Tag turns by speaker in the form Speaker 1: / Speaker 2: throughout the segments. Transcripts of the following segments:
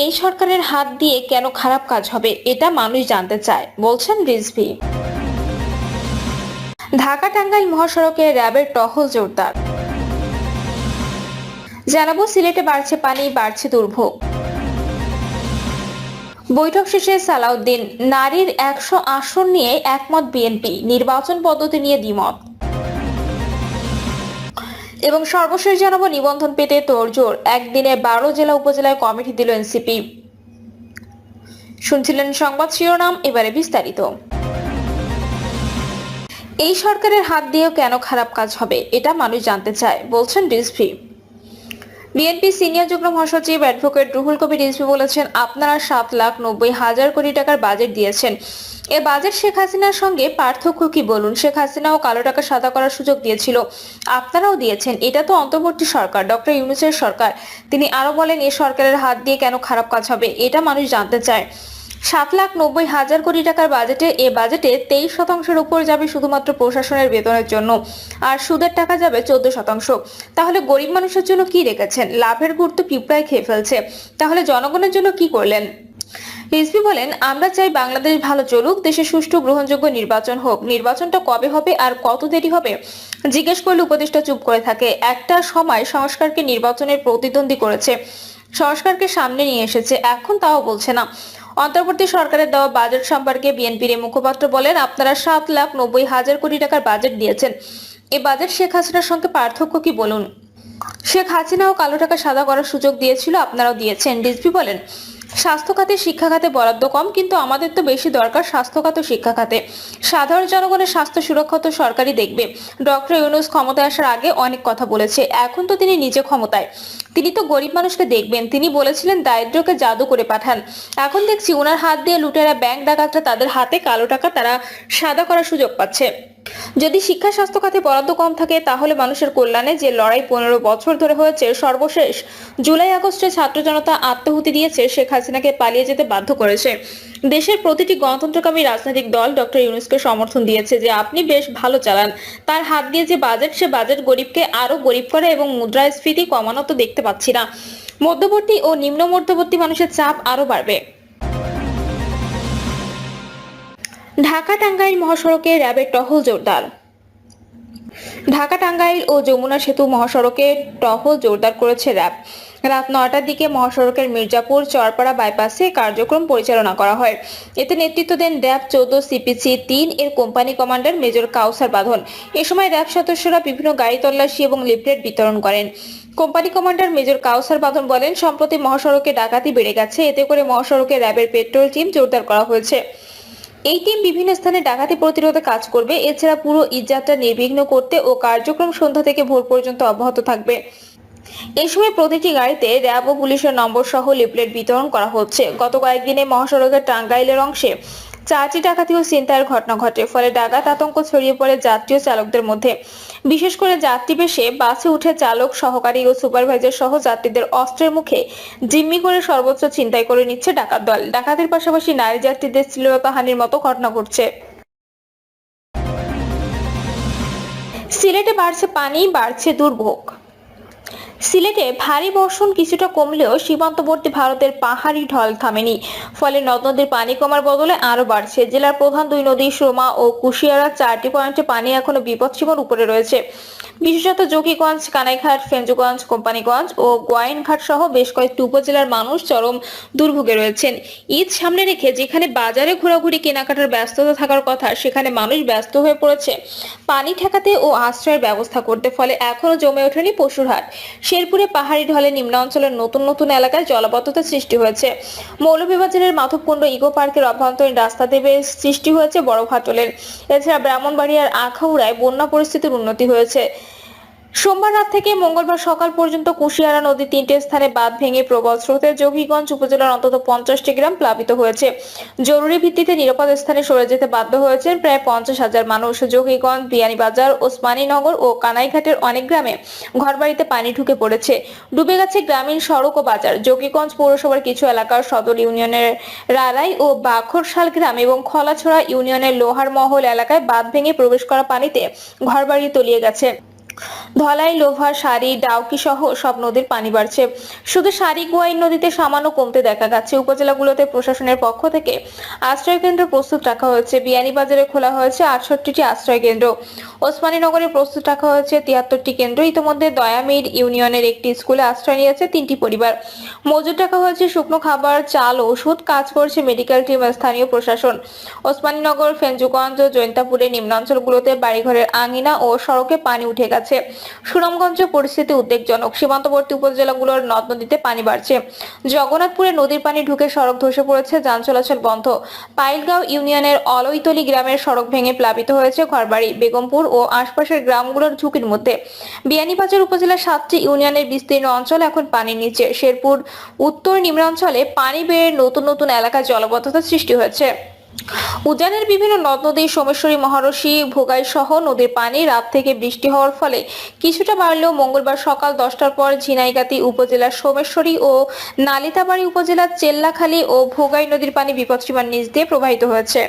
Speaker 1: এই সরকারের হাত দিয়ে কেন খারাপ কাজ হবে, এটা মানুষ জানতে চায়, বলছেন রিজভি। ঢাকা টাঙ্গাইল মহাসড়কে র্যাবের টহল জোরদার। জানাব, সিলেটে বাড়ছে পানি, বাড়ছে দুর্ভোগ। বৈঠক শেষে সালাউদ্দিন, নারীর একশো আসন নিয়ে একমত বিএনপি, নির্বাচন পদ্ধতি নিয়ে দ্বিমত। এবং সর্বশেষ জানাব নিবন্ধন পেতে তোড়জোড় একদিনে বারো জেলা উপজেলায় কমিটি দিল এনসিপি। শুনছিলেন সংবাদ শিরোনাম, এবারে বিস্তারিত। এই সরকারের হাত দিয়েও কেন খারাপ কাজ হবে, এটা মানুষ জানতে চায়, বলছেন রিজভি বিএনপি সিনিয়র যুগ্ম মহাসচিব অ্যাডভোকেট রুহুল কবির রিজভি বলেছেন, আপনারা সাত লাখ নব্বই হাজার কোটি টাকার বাজেট দিয়েছেন। এ বাজেট শেখ হাসিনার সঙ্গে পার্থক্য কি বলুন? শেখ হাসিনাও কালো টাকা সাদা করার সুযোগ দিয়েছিল। আপনারাও দিয়েছেন। এটা তো অন্তর্বর্তী সরকার, ডক্টর ইউনুসের সরকার। তিনি আরও বলেন, এ সরকারের হাত দিয়ে কেন খারাপ কাজ হবে? এটা মানুষ জানতে চায়। সাত লাখ নব্বই হাজার কোটি টাকার বাজেটে এ বাজেটে তেইশ শতাংশের উপর যাবে শুধুমাত্র প্রশাসনের বেতনের জন্য, আর সুদের টাকা যাবে চোদ্দ শতাংশ। তাহলে গরিব মানুষের জন্য কি রেখেছেন? লাভের গুরুত্ব পিঁপড়ায় খেয়ে ফেলছে। তাহলে জনগণের জন্য কি করলেন? রিজভি বলেন, আমরা চাই বাংলাদেশ ভালো চলুক, দেশে সুষ্ঠু গ্রহণযোগ্য নির্বাচন হোক। নির্বাচনটা কবে হবে আর কত দেরি হবে? জিজ্ঞেস করলে উপদেষ্টা চুপ করে থাকে। একটা সময় সংস্কারকে নির্বাচনের প্রতিদ্বন্দ্বী করেছে। সংস্কারকে সামনে নিয়ে এসেছে। এখন তাও বলছে না। অন্তর্বর্তী সরকারের দেওয়া বাজেট সম্পর্কে বিএনপির মুখপাত্র বলেন, আপনারা সাত লাখ নব্বই হাজার কোটি টাকার বাজেট দিয়েছেন। এ বাজেট শেখ হাসিনার সঙ্গে পার্থক্য কি বলুন? শেখ হাসিনাও কালো টাকা সাদা করার সুযোগ দিয়েছিল, আপনারাও দিয়েছেন। ডিসপি বলেন স্বাস্থ্য খাতে শিক্ষা খাতে বরাদ্দ কম, কিন্তু আমাদের তো বেশি দরকার স্বাস্থ্য খাত ও শিক্ষা খাতে সাধারণ জনগণের স্বাস্থ্য সুরক্ষা তো সরকারই দেখবে। ডক্টর ইউনুস ক্ষমতায় আসার আগে অনেক কথা বলেছে। এখন তো তিনি নিজে ক্ষমতায়। তিনি তো গরিব মানুষকে দেখবেন। তিনি বলেছিলেন দারিদ্রকে জাদু করে পাঠান। এখন দেখছি ওনার হাত দিয়ে লুটেরা, ব্যাংক ডাকাতরা তাদের হাতে কালো টাকা তারা সাদা করার সুযোগ পাচ্ছে। যদি শিক্ষা স্বাস্থ্য খাতে বরাদ্দ কম থাকে, তাহলে মানুষের কল্যাণে যে লড়াই পনেরো বছর ধরে হয়েছে সর্বশেষ। জুলাই আগস্টে ছাত্র জনতা আত্মহুতি দিয়েছে, শেখ হাসিনাকে পালিয়ে যেতে বাধ্য করেছে। দেশের প্রতিটি গণতন্ত্রকামী রাজনৈতিক দল ডক্টর ইউনুসকে সমর্থন দিয়েছে যে আপনি বেশ ভালো চালান। তার হাত দিয়ে যে বাজেট, সে বাজেট গরিবকে আরও গরিব করে এবং মুদ্রাস্ফীতি কমানো তো দেখতে পাচ্ছি না। মধ্যবর্তী ও নিম্ন মধ্যবর্তী মানুষের চাপ আরও বাড়বে। ঢাকা টাঙ্গাইল মহাসড়কে র্যাবের টহল জোরদার। ঢাকা টাঙ্গাইল ও যমুনা সেতু মহাসড়কে টহল জোরদার করেছে র্যাব। রাত নটার দিকে মহাসড়কের মির্জাপুর চরপাড়া বাইপাসে কার্যক্রম পরিচালনা করা হয়। এতে নেতৃত্ব দেন র্যাব চৌদ্দ, সিপিসি তিন, এর কোম্পানি কমান্ডার মেজর কাউসার বাঁধন। এ সময় র্যাব সদস্যরা বিভিন্ন গাড়ি তল্লাশি এবং লিফলেট বিতরণ করেন। কোম্পানি কমান্ডার মেজর কাউসার বাঁধন বলেন, সম্প্রতি মহাসড়কে ডাকাতি বেড়ে গেছে, এতে করে মহাসড়কে র্যাবের পেট্রোল টিম জোরদার করা হয়েছে। এই টিম বিভিন্ন স্থানে ডাকাতি প্রতিরোধে কাজ করবে। এছাড়া পুরো ঈদযাত্রা নির্বিঘ্ন করতে ও কার্যক্রম সন্ধ্যা থেকে ভোর পর্যন্ত অব্যাহত থাকবে। এই সময় প্রতিটি গাড়িতে র্যাব ও পুলিশের নম্বর সহ লিফলেট বিতরণ করা হচ্ছে। গত কয়েকদিনে মহাসড়কের টাঙ্গাইলের অংশে চারটি ডাকাতি ও ছিনতাইয়ের ঘটনা ঘটে, ফলে ডাকাত আতঙ্ক ছড়িয়ে পড়ে যাত্রী ও চালকদের মধ্যে। বিশেষ করে যাত্রী বেশে বাসে উঠে চালক, সহকারী ও সুপারভাইজার সহ যাত্রীদের অস্ত্রের মুখে জিম্মি করে সর্বোচ্চ ছিনতাই করে নিচ্ছে ডাকাত দল। ডাকাতের পাশাপাশি নারী যাত্রীদের শ্লীলতাহানির মতো ঘটনা ঘটছে। সিলেটে বাড়ছে পানি, বাড়ছে দুর্ভোগ। সিলেটে ভারী বর্ষণ কিছুটা কমলেও সীমান্তবর্তী ভারতের পাহাড়ি ঢল থামেনি। ফলে নদ নদীর পানি কমার বদলে আরও বাড়ছে। জেলার প্রধান দুই নদী সোমা ও কুশিয়ারা চারটি পয়েন্টে পানি এখনও বিপদসীমার উপরে রয়েছে। বিশেষত জকিগঞ্জ, কানাইঘাট, ফেঞ্জুগঞ্জ, কোম্পানিগঞ্জ ও গোয়াইনঘাট সহ বেশ কয়েকটি উপজেলার মানুষ চরম দুর্ভোগে রয়েছেন। ঈদ সামনে রেখে যেখানে বাজারে ঘোরাঘুরি, কেনাকাটার ব্যস্ততা থাকার কথা, সেখানে মানুষ ব্যস্ত হয়ে পড়েছে। পানি ঠেকাতে ও আশ্রয়ের ব্যবস্থা করতে, ফলে এখনও জমে ওঠেনি পশুরহাট শেরপুরে পাহাড়ি ঢলে নিম্ন অঞ্চলের নতুন নতুন এলাকায় জলাবদ্ধতা সৃষ্টি হয়েছে। মৌলভীবাজারের মাধবকুণ্ড ইকো পার্কের অভ্যন্তরীণ রাস্তা দেবে সৃষ্টি হয়েছে বড় ফাটলের। এছাড়া ব্রাহ্মণবাড়িয়ার আখাউড়ায় বন্যা পরিস্থিতির উন্নতি হয়েছে। সোমবার রাত থেকে মঙ্গলবার সকাল পর্যন্ত কুশিয়ারা নদীর তিনটে স্থানে বাঁধ ভেঙে প্রবল স্রোতে যোগীগঞ্জ উপজেলার অন্তত পঞ্চাশটি গ্রাম প্লাবিত হয়েছে। জরুরি ভিত্তিতে নিরাপদ স্থানে সরে যেতে বাধ্য হয়েছেন প্রায় পঞ্চাশ হাজার মানুষ। যোগীগঞ্জ, বিয়ানীবাজার, ওসমানীনগর ও কানাইঘাটের অনেক গ্রামে ঘরবাড়িতে পানি ঢুকে পড়েছে। ডুবে গেছে গ্রামীণ সড়ক ও বাজার। যোগীগঞ্জ পৌরসভার কিছু এলাকার সদর ইউনিয়নের রালাই ও বাখরশাল গ্রাম এবং খলাছড়া ইউনিয়নের লোহার মহল এলাকায় বাঁধ ভেঙে প্রবেশ করা পানিতে ঘরবাড়ি তলিয়ে গেছে। ধলাই লোভা সারি, ডাউকি সহ সব নদীর পানি বাড়ছে। শুধু সারি গোয়াই নদীতে সামান্য কমতে দেখা যাচ্ছে উপজেলাগুলোতে প্রশাসনের পক্ষ থেকে আশ্রয় কেন্দ্র প্রস্তুত রাখা হয়েছে। বিয়ানীবাজারে খোলা হয়েছে আটষট্টিটি আশ্রয় কেন্দ্র। ওসমানীনগরে প্রস্তুত রাখা হয়েছে তিয়াত্তরটি কেন্দ্র। ইতিমধ্যে দয়ামির ইউনিয়নের একটি স্কুলে আশ্রয় নিয়েছে তিনটি পরিবার। মজুর রাখা হয়েছে শুকনো খাবার, চাল, ওষুধ। কাজ করছে মেডিকেল টিম স্থানীয় প্রশাসন। ওসমানীনগর, ফেঞ্জুগঞ্জ জৈন্তাপুরের নিম্নাঞ্চলগুলোতে বাড়িঘরের আঙিনা ও সড়কে পানি উঠে গেছে। সুনামগঞ্জ পরিস্থিতি উদ্বেগজনক। সীমান্তবর্তী উপজেলাগুলোর নদ নদীতে পানি বাড়ছে। জগন্নাথপুরে নদীর পানি ঢুকে সড়ক ধসে পড়েছে, যান চলাচল বন্ধ। পাইলগাঁও ইউনিয়নের অলৈতলি গ্রামের সড়ক ভেঙে প্লাবিত হয়েছে ঘরবাড়ি, বেগমপুর ও আশপাশের গ্রামগুলোর ঝুঁকির মধ্যে। বিয়ানীবাজার উপজেলার সাতটি ইউনিয়নের বিস্তীর্ণ অঞ্চল এখন পানির নিচে। শেরপুর, উত্তর নিম্নাঞ্চলে পানি বেড়ে নতুন নতুন এলাকায় জলবদ্ধতা সৃষ্টি হয়েছে। উদ্যানের বিভিন্ন নদ নদী সোমেশ্বরী মহারশী ভোগাই সহ নদীর পানি রাত থেকে বৃষ্টি হওয়ার ফলে কিছুটা বাড়লেও মঙ্গলবার সকাল দশটার পর ঝিনাইগাতি উপজেলার সোমেশ্বরী ও নালিতাবাড়ি উপজেলার চেল্লাখালী ও ভোগাই নদীর পানি বিপদসীমার নিচ দিয়ে প্রবাহিত হয়েছে।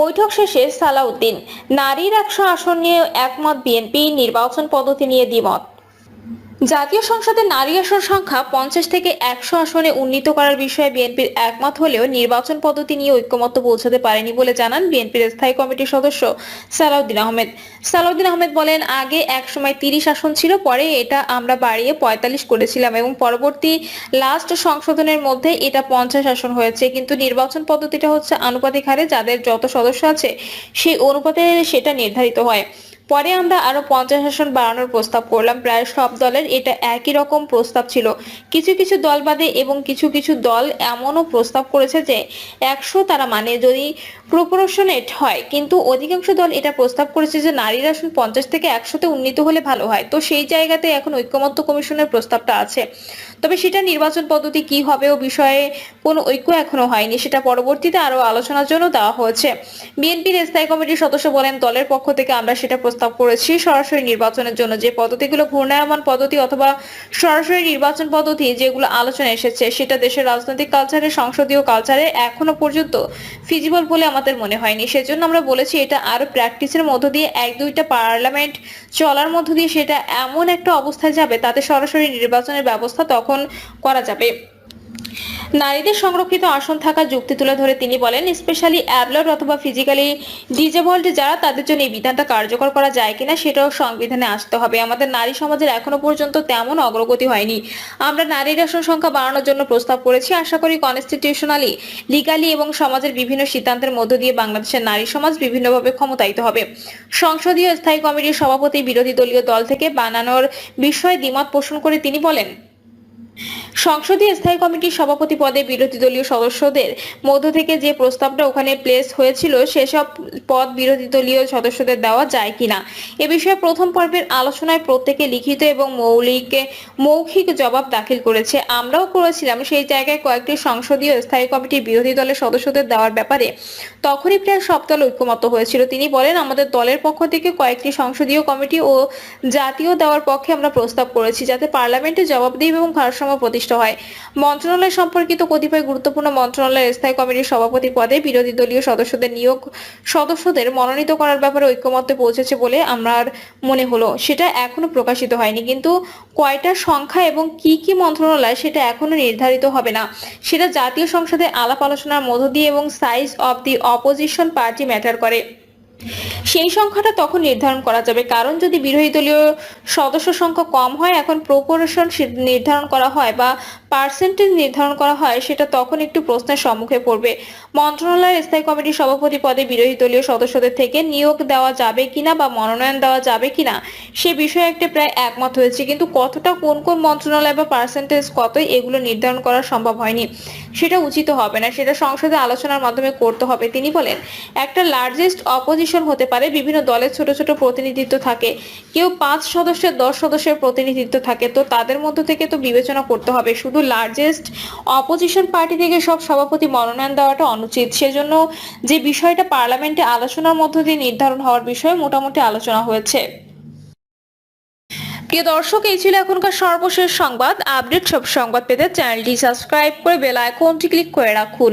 Speaker 1: বৈঠক শেষে সালাউদ্দিন, নারীর একশো আসন নিয়ে একমত বিএনপি, নির্বাচন পদ্ধতি নিয়ে দ্বিমত। জাতীয় সংসদে নারী আসন সংখ্যা পঞ্চাশ থেকে একশো আসনে উন্নীত করার বিষয়ে বিএনপির একমত হলেও নির্বাচন পদ্ধতি নিয়ে ঐক্যমত্য পৌঁছাতে পারেনি বলে জানান বিএনপির স্থায়ী কমিটির সদস্য সালাউদ্দিন আহমেদ। সালাউদ্দিন আহমেদ বলেন, আগে এক সময় তিরিশ আসন ছিল, পরে এটা আমরা বাড়িয়ে পঁয়তাল্লিশ করেছিলাম এবং পরবর্তী লাস্ট সংশোধনের মধ্যে এটা পঞ্চাশ আসন হয়েছে। কিন্তু নির্বাচন পদ্ধতিটা হচ্ছে আনুপাতিক হারে যাদের যত সদস্য আছে, সেই অনুপাতে সেটা নির্ধারিত হয়। পরে আমরা আরও পঞ্চাশ আসন বাড়ানোর প্রস্তাব করলাম। প্রায় সব দলের এটা একই রকম প্রস্তাব ছিল। কিছু কিছু দল বাদে এবং কিছু কিছু দল এমনও প্রস্তাব করেছে যে একশো তারা মানে যদি প্রপোর্শনেট হয়, কিন্তু অধিকাংশ দল এটা প্রস্তাব করেছে যে নারীর আসন পঞ্চাশ থেকে একশোতে উন্নীত হলে ভালো হয়। তো সেই জায়গাতে এখন ঐক্যমত্য কমিশনের প্রস্তাবটা আছে। তবে সেটা নির্বাচন পদ্ধতি কি হবে ও বিষয়ে কোনো ঐক্য এখনও হয়নি। সেটা পরবর্তীতে আরও আলোচনার জন্য দেওয়া হয়েছে। বিএনপির স্থায়ী কমিটির সদস্য বলেন, দলের পক্ষ থেকে আমরা সেটা প্রস্তাব করেছি, সরাসরি নির্বাচনের জন্য। যে পদ্ধতিগুলো ঘূর্ণায়মান পদ্ধতি অথবা সরাসরি নির্বাচন পদ্ধতি যেগুলো আলোচনা এসেছে, সেটা দেশের রাজনৈতিক কালচারে, সংসদীয় কালচারে এখনও পর্যন্ত ফিজিবল বলে আমাদের মনে হয়নি। সেজন্য আমরা বলেছি, এটা আরও প্র্যাকটিসের মধ্য দিয়ে এক দুইটা পার্লামেন্ট চলার মধ্য দিয়ে সেটা এমন একটা অবস্থায় যাবে, তাতে সরাসরি নির্বাচনের ব্যবস্থা তখন করা যাবে। নারীদের সংরক্ষিত আসন থাকা যুক্তি তুলে ধরে তিনি বলেন, স্পেশালি অ্যাবলট অথবা ফিজিক্যালি ডিজেবলড যারা, তাদের জন্য এই বিধানটা কার্যকর করা যায় কিনা সেটাও সংবিধানে আসতে হবে। আমাদের নারী সমাজের এখনও পর্যন্ত তেমন অগ্রগতি হয়নি। আমরা নারীর আসন সংখ্যা বাড়ানোর জন্য প্রস্তাব করেছি। আশা করি কনস্টিটিউশনালি লিগালি এবং সমাজের বিভিন্ন সিদ্ধান্তের মধ্য দিয়ে বাংলাদেশের নারী সমাজ বিভিন্নভাবে ক্ষমতায়িত হবে। সংসদীয় স্থায়ী কমিটির সভাপতি, বিরোধী দলীয় দল থেকে বানানোর বিষয়ে দ্বিমত পোষণ করে তিনি বলেন সংসদীয় স্থায়ী কমিটির সভাপতি পদে বিরোধী দলীয় সদস্যদের মধ্য থেকে যে প্রস্তাবটা ওখানে প্লেস হয়েছিল, সেসব পদ বিরোধী দলীয় সদস্যদের দেওয়া যায় কিনা? এ বিষয়ে প্রথম পর্বের আলোচনায় প্রত্যেকে লিখিত এবং মৌলিক, মৌখিক জবাব দাখিল করেছে। আমরাও করেছিলাম, সেই জায়গায় কয়েকটি সংসদীয় স্থায়ী কমিটির বিরোধী দলের সদস্যদের দেওয়ার ব্যাপারে। তখনই প্রায় সব দল ঐক্যমত হয়েছিল। তিনি বলেন, আমাদের দলের পক্ষ থেকে কয়েকটি সংসদীয় কমিটি ও জাতীয় দেওয়ার পক্ষে আমরা প্রস্তাব করেছি, যাতে পার্লামেন্টে জবাবদিহি এবং ভারসাম্য প্রতিষ্ঠা হয়। মন্ত্রণালয় সম্পর্কিত কতিপয় গুরুত্বপূর্ণ মন্ত্রণালয়ের স্থায়ী কমিটির সভাপতি পদে বিরোধী দলীয় সদস্যদের নিয়োগ সদস্যদের মনোনীত করার ব্যাপারে ঐক্যমত্যে পৌঁছেছে বলে আমার মনে হলো। সেটা এখনও প্রকাশিত হয়নি, কিন্তু কয়টা সংখ্যা এবং কি কি মন্ত্রণালয় সেটা এখনও নির্ধারিত হবে না। সেটা জাতীয় সংসদে আলাপ আলোচনার মধ্য দিয়ে এবং size of the opposition party matter করে। সেই সংখ্যাটা তখন নির্ধারণ করা যাবে। কারণ যদি বিরোধী দলীয় সদস্য সংখ্যা কম হয়, এখন প্রপোরেশন নির্ধারণ করা হয় বা পার্সেন্টেজ নির্ধারণ করা হয়, সেটা তখন একটু প্রশ্নের সম্মুখে পড়বে। মন্ত্রণালয়ের স্থায়ী কমিটির সভাপতি পদে বিরোধী দলীয় সদস্যদের থেকে নিয়োগ দেওয়া যাবে কিনা বা মনোনয়ন দেওয়া যাবে কিনা, সে বিষয়ে একটা প্রায় একমত হয়েছে। কিন্তু কতটা, কোন কোন মন্ত্রণালয় বা পার্সেন্টেজ কত এগুলো নির্ধারণ করা সম্ভব হয়নি, সেটা উচিত হবে না। সেটা সংসদে আলোচনার মাধ্যমে করতে হবে। তিনি বলেন, একটা লার্জেস্ট অপোজিশন হতে পারে, বিভিন্ন দলের ছোট ছোট প্রতিনিধিত্ব থাকে। কেউ পাঁচ সদস্যের, দশ সদস্যের প্রতিনিধিত্ব থাকে। তো তাদের মধ্য থেকে তো বিবেচনা করতে হবে। শুধু লার্জেস্ট অপোজিশন পার্টি থেকে সব সভাপতি মনোনয়ন দেওয়াটা অনুচিত। সেজন্য যে বিষয়টা পার্লামেন্টে আলোচনার মধ্য দিয়ে নির্ধারণ হওয়ার বিষয়ে মোটামুটি আলোচনা হয়েছে। প্রিয় দর্শক, এই ছিল এখনকার সর্বশেষ সংবাদ। আপডেট সব সংবাদ পেতে চ্যানেলটি সাবস্ক্রাইব করে বেল আইকনটি ক্লিক করে রাখুন।